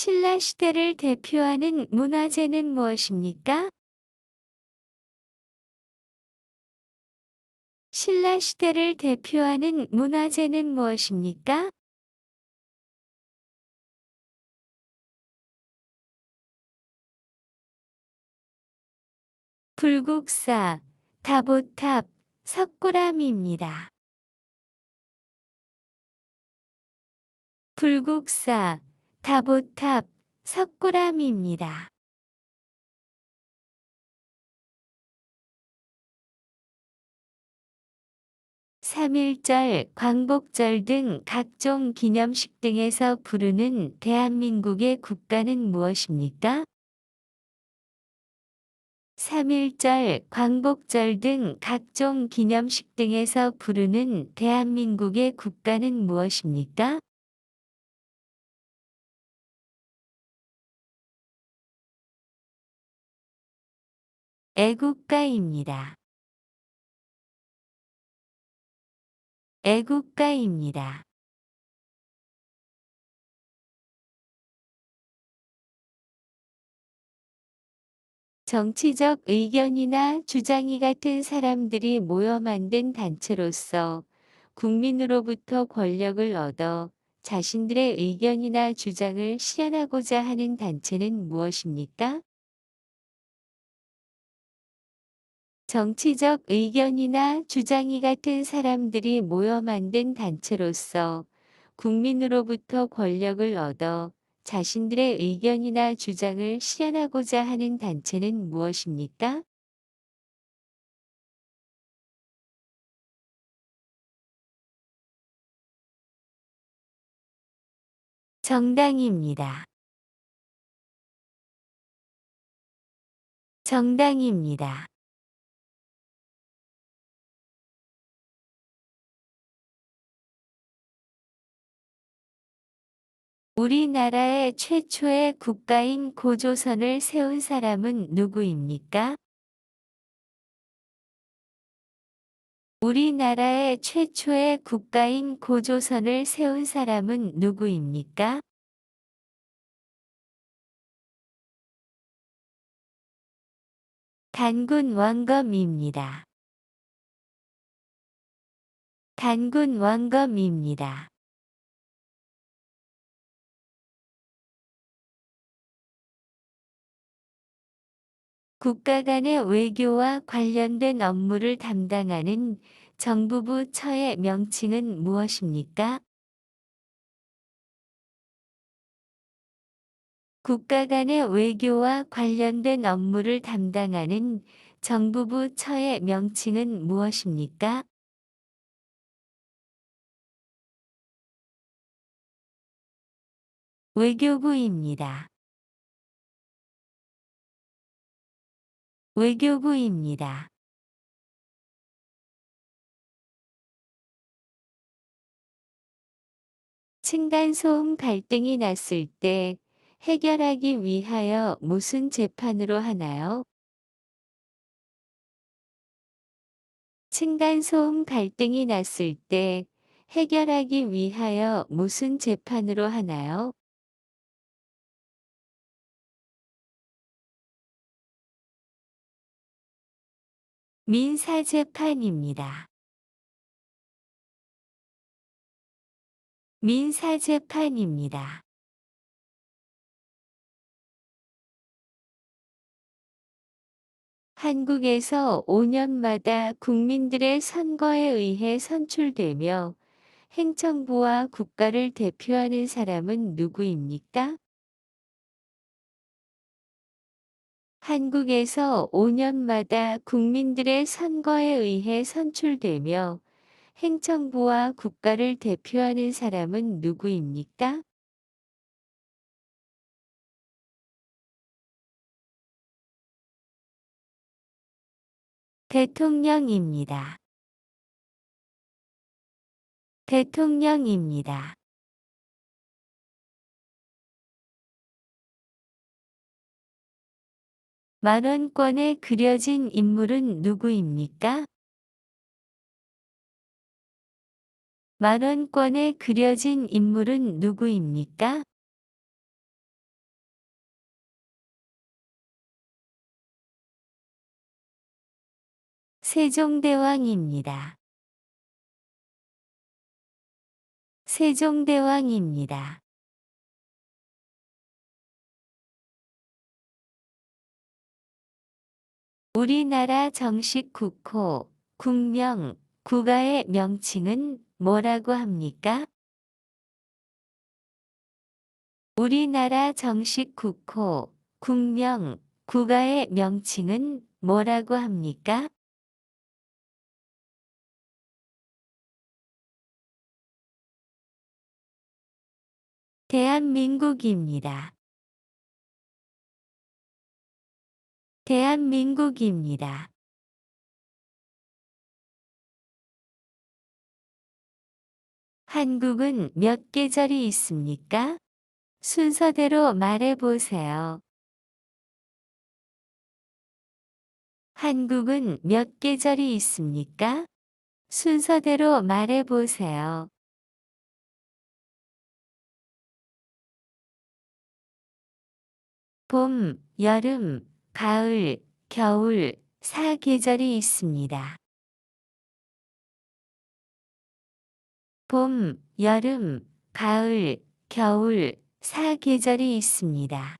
신라 시대를 대표하는 문화재는 무엇입니까? 신라 시대를 대표하는 문화재는 무엇입니까? 불국사, 다보탑, 석굴암입니다. 불국사, 다보탑, 석굴암입니다. 삼일절, 광복절 등 각종 기념식 등에서 부르는 대한민국의 국가는 무엇입니까? 삼일절, 광복절 등 각종 기념식 등에서 부르는 대한민국의 국가는 무엇입니까? 애국가입니다. 애국가입니다. 정치적 의견이나 주장이 같은 사람들이 모여 만든 단체로서 국민으로부터 권력을 얻어 자신들의 의견이나 주장을 실현하고자 하는 단체는 무엇입니까? 정치적 의견이나 주장이 같은 사람들이 모여 만든 단체로서 국민으로부터 권력을 얻어 자신들의 의견이나 주장을 실현하고자 하는 단체는 무엇입니까? 정당입니다. 정당입니다. 우리나라의 최초의 국가인 고조선을 세운 사람은 누구입니까? 우리나라의 최초의 국가인 고조선을 세운 사람은 누구입니까? 단군 왕검입니다. 단군 왕검입니다. 국가 간의 외교와 관련된 업무를 담당하는 정부부 처의 명칭은 무엇입니까? 국가 간의 외교와 관련된 업무를 담당하는 정부부 처의 명칭은 무엇입니까? 외교부입니다. 외교부입니다. 층간소음 갈등이 났을 때 해결하기 위하여 무슨 재판으로 하나요? 층간소음 갈등이 났을 때 해결하기 위하여 무슨 재판으로 하나요? 민사재판입니다. 민사재판입니다. 한국에서 5년마다 국민들의 선거에 의해 선출되며 행정부와 국가를 대표하는 사람은 누구입니까? 한국에서 5년마다 국민들의 선거에 의해 선출되며 행정부와 국가를 대표하는 사람은 누구입니까? 대통령입니다. 대통령입니다. 만원권에 그려진 인물은 누구입니까? 만원권에 그려진 인물은 누구입니까? 세종대왕입니다. 세종대왕입니다. 우리나라 정식 국호, 국명, 국가의 명칭은 뭐라고 합니까? 우리나라 정식 국호, 국명, 국가의 명칭은 뭐라고 합니까? 대한민국입니다. 대한민국입니다. 한국은 몇 계절이 있습니까? 순서대로 말해보세요. 한국은 몇 계절이 있습니까? 순서대로 말해보세요. 봄, 여름, 가을, 겨울, 사계절이 있습니다. 봄, 여름, 가을, 겨울, 사계절이 있습니다.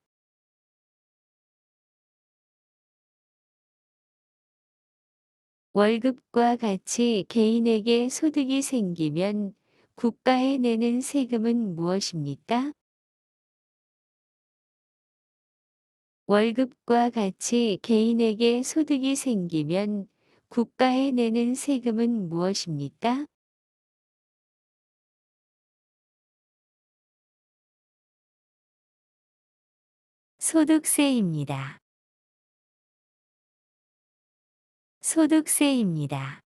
월급과 같이 개인에게 소득이 생기면 국가에 내는 세금은 무엇입니까? 월급과 같이 개인에게 소득이 생기면 국가에 내는 세금은 무엇입니까? 소득세입니다. 소득세입니다.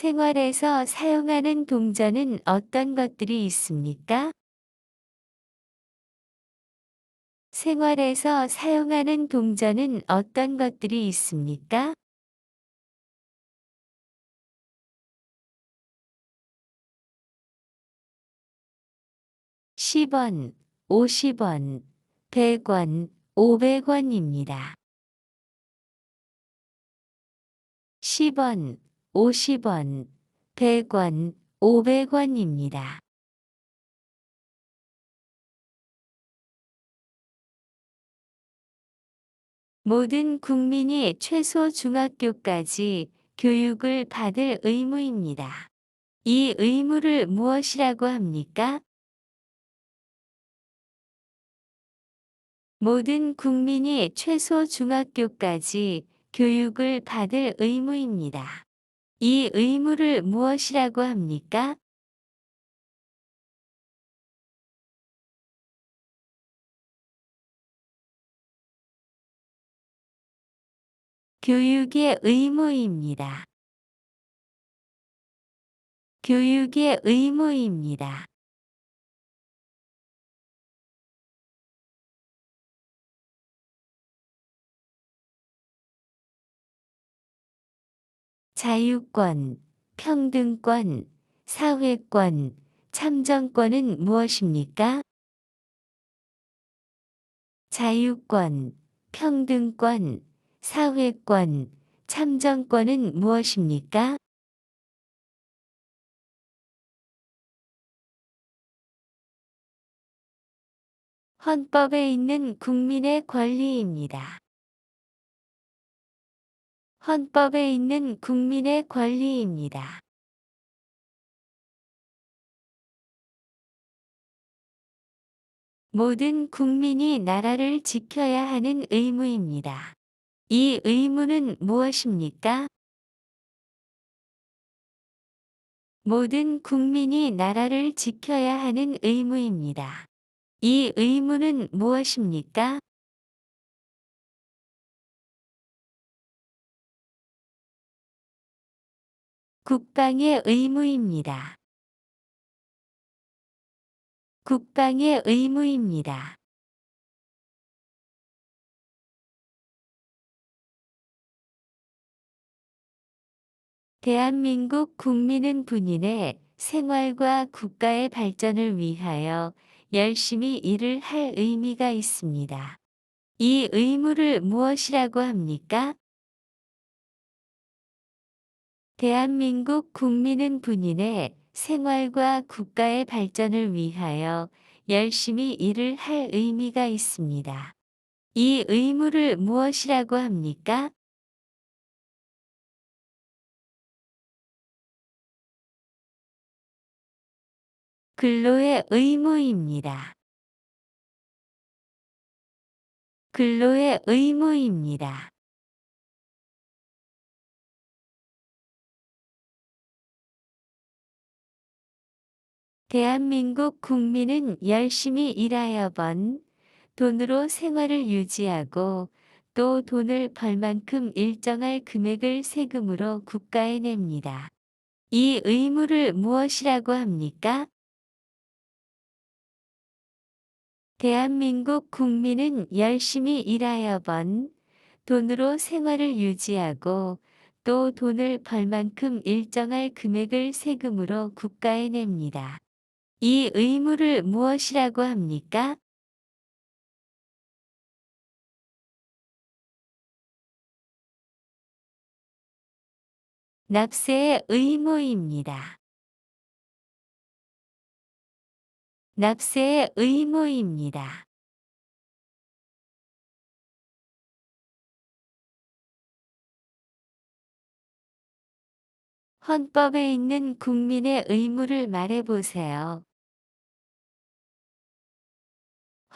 생활에서 사용하는 동전은 어떤 것들이 있습니까? 생활에서 사용하는 동전은 어떤 것들이 있습니까? 10원, 50원, 100원, 500원입니다. 10원, 50원, 100원, 500원입니다. 모든 국민이 최소 중학교까지 교육을 받을 의무입니다. 이 의무를 무엇이라고 합니까? 모든 국민이 최소 중학교까지 교육을 받을 의무입니다. 이 의무를 무엇이라고 합니까? 교육의 의무입니다. 교육의 의무입니다. 자유권, 평등권, 사회권, 참정권은 무엇입니까? 자유권, 평등권, 사회권, 참정권은 무엇입니까? 헌법에 있는 국민의 권리입니다. 헌법에 있는 국민의 권리입니다. 모든 국민이 나라를 지켜야 하는 의무입니다. 이 의무는 무엇입니까? 모든 국민이 나라를 지켜야 하는 의무입니다. 이 의무는 무엇입니까? 국방의 의무입니다. 국방의 의무입니다. 대한민국 국민은 본인의 생활과 국가의 발전을 위하여 열심히 일을 할 의미가 있습니다. 이 의무를 무엇이라고 합니까? 대한민국 국민은 본인의 생활과 국가의 발전을 위하여 열심히 일을 할 의미가 있습니다. 이 의무를 무엇이라고 합니까? 근로의 의무입니다. 근로의 의무입니다. 대한민국 국민은 열심히 일하여 번 돈으로 생활을 유지하고 또 돈을 벌 만큼 일정할 금액을 세금으로 국가에 냅니다. 이 의무를 무엇이라고 합니까? 대한민국 국민은 열심히 일하여 번 돈으로 생활을 유지하고 또 돈을 벌 만큼 일정할 금액을 세금으로 국가에 냅니다. 이 의무를 무엇이라고 합니까? 납세의 의무입니다. 납세의 의무입니다. 헌법에 있는 국민의 의무를 말해보세요.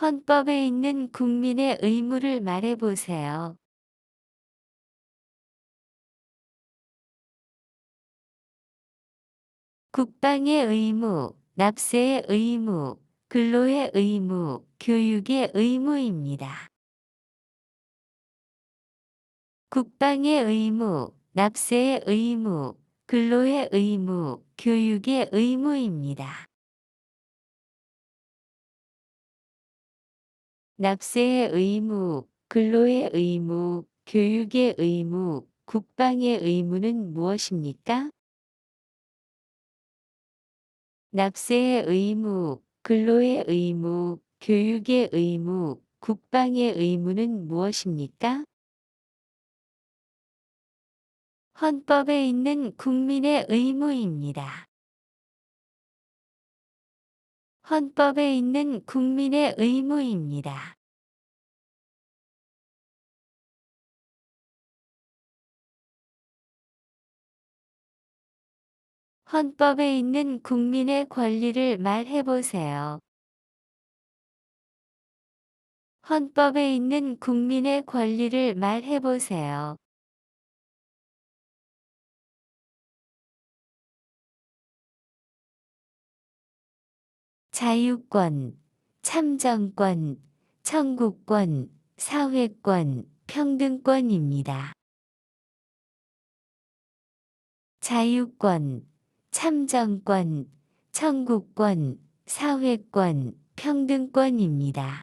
헌법에 있는 국민의 의무를 말해보세요. 국방의 의무, 납세의 의무, 근로의 의무, 교육의 의무입니다. 국방의 의무, 납세의 의무, 근로의 의무, 교육의 의무입니다. 납세의 의무, 근로의 의무, 교육의 의무, 국방의 의무는 무엇입니까? 납세의 의무, 근로의 의무, 교육의 의무, 국방의 의무는 무엇입니까? 헌법에 있는 국민의 의무입니다. 헌법에 있는 국민의 의무입니다. 헌법에 있는 국민의 권리를 말해보세요. 헌법에 있는 국민의 권리를 말해보세요. 자유권, 참정권, 청구권, 사회권, 평등권입니다. 자유권, 참정권, 청구권, 사회권, 평등권입니다.